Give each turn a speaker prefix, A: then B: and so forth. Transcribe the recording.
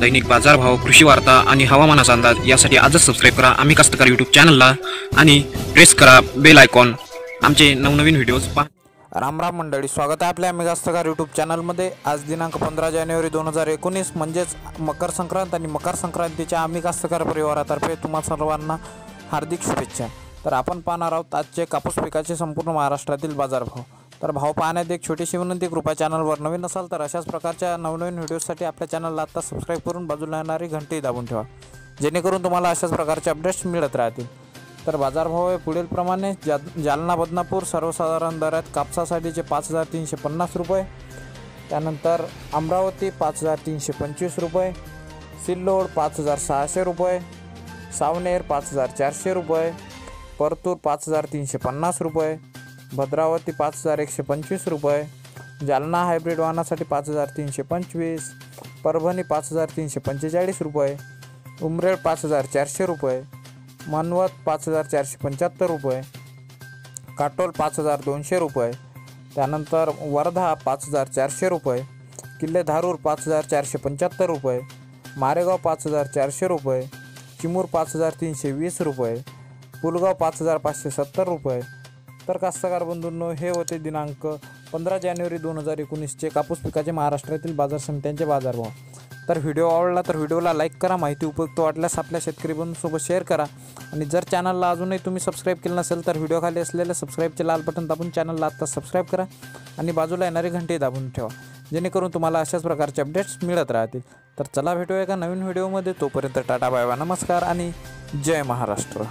A: दैनिक बाजारभाव कृषी वार्ता आणि हवामानाचा अंदाज यासाठी आजच सबस्क्राईब करा. आम्ही कास्तकार यूट्यूब चॅनलला आणि प्रेस करा बेल आयकॉन आमचे नवनवीन व्हिडिओज पहा.
B: रामराम मंडळी स्वागत आहे आपल्या आम्ही कास्तकार यूट्यूब चॅनलमध्ये आज दिनांक पंधरा जानेवारी दोन हजार एकोणीस म्हणजेच मकर संक्रांत आणि मकर संक्रांतीच्या आम्ही कास्तकार परिवारातर्फे तुम्हा सर्वांना हार्दिक शुभेच्छा. तर आपण पाहणार आहोत आजचे कापूस पिकाचे संपूर्ण महाराष्ट्रातील बाजारभाव. तर भाव पाहण्यात एक छोटीशी विनंती कृपा चॅनलवर नवीन असाल तर अशाच प्रकारच्या नवनवीन व्हिडिओसाठी आपल्या चॅनलला आत्ता सबस्क्राईब करून बाजूला येणारी घंटी दाबून ठेवा जेणेकरून तुम्हाला अशाच प्रकारचे अपडेट्स मिळत राहतील. तर बाजारभाव हे पुढीलप्रमाणे जा जालना बदनापूर सर्वसाधारण दरात कापसासाठीचे पाच हजार तीनशे पन्नास रुपये त्यानंतर अमरावती पाच हजार तीनशे पंचवीस रुपये सिल्लोड पाच हजार सहाशे रुपये सावनेर पाच हजार चारशे रुपये परतूर पाच हजार तीनशे पन्नास रुपये भद्रावती पाच हजार एकशे पंचवीस रुपये जालना हायब्रिड वाहनासाठी पाच हजार तीनशे पंचवीस परभणी पाच हजार तीनशे पंचेचाळीस रुपये उमरेड पाच हजार चारशे रुपये मानवत पाच हजार चारशे पंच्याहत्तर रुपये काटोल पाच हजार दोनशे रुपये त्यानंतर वर्धा पाच हजार चारशे रुपये किल्ले धारूर पाच हजार चारशे पंच्याहत्तर रुपये मारेगाव पाच हजार चारशे रुपये चिमूर पाच हजार तीनशे वीस रुपये पुलगाव पाच हजार पाचशे सत्तर रुपये तर कास्तकार बंधूंनो हे होते दिनांक पंधरा जानेवारी दोन हजार एकोणीसचे कापूस पिकाचे महाराष्ट्रातील बाजार समित्यांचे बाजारभाव. तर व्हिडिओ आवडला तर व्हिडिओला लाईक करा माहिती उपयुक्त वाटल्यास आपल्या शेतकरी बंधूंसोबत शेअर करा. आणि जर चॅनलला अजूनही तुम्ही सबस्क्राईब केलं नसेल तर व्हिडिओ खाली असलेल्या सबस्क्राईबचे लाल बटन दाबून चॅनलला आत्ता सबस्क्राईब करा आणि बाजूला येणारी घंटी दाबून ठेवा. जेणेकरून तुम्हाला अशाच प्रकारचे अपडेट्स मिळत राहतील. तर चला भेटूया एका नवीन व्हिडिओमध्ये. तोपर्यंत टाटा बाय बाय. नमस्कार आणि जय महाराष्ट्र.